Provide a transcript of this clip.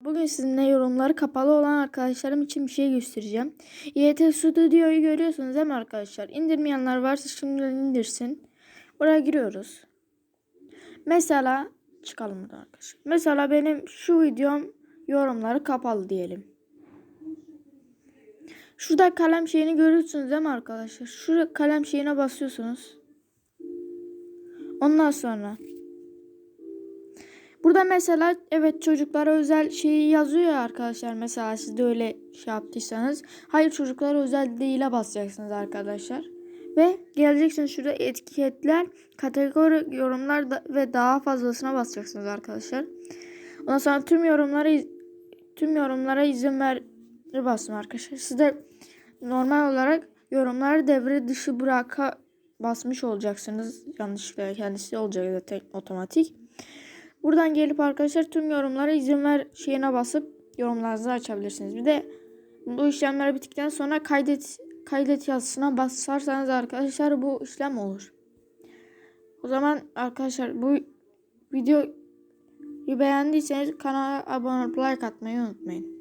Bugün sizinle yorumları kapalı olan arkadaşlarım için bir şey göstereceğim. YT Studio'yu görüyorsunuz değil mi arkadaşlar? İndirmeyenler varsa şimdiden indirsin. Oraya giriyoruz. Mesela çıkalım buradan arkadaşlar. Mesela benim şu videom yorumları kapalı diyelim. Şurada kalem şeyini görüyorsunuz değil mi arkadaşlar? Şu kalem şeyine basıyorsunuz. Ondan sonra Burada mesela evet çocuklara özel şeyi yazıyor ya arkadaşlar. Mesela siz de öyle şey yaptıysanız. Hayır çocuklara özel değil'e basacaksınız arkadaşlar. Ve geleceksiniz şurada etiketler, kategori yorumlar da, ve daha fazlasına basacaksınız arkadaşlar. Ondan sonra tüm yorumlara tüm yorumlara izin ver basın arkadaşlar. Siz de normal olarak yorumları devre dışı bıraka basmış olacaksınız. Yanlışlıkla kendisi olacak zaten otomatik. Buradan gelip arkadaşlar tüm yorumlara izin ver şeyine basıp yorumlarınızı açabilirsiniz. Bir de bu işlemler bittikten sonra kaydet kaydet yazısına basarsanız arkadaşlar bu işlem olur. O zaman arkadaşlar bu videoyu beğendiyseniz kanala abone olup like atmayı unutmayın.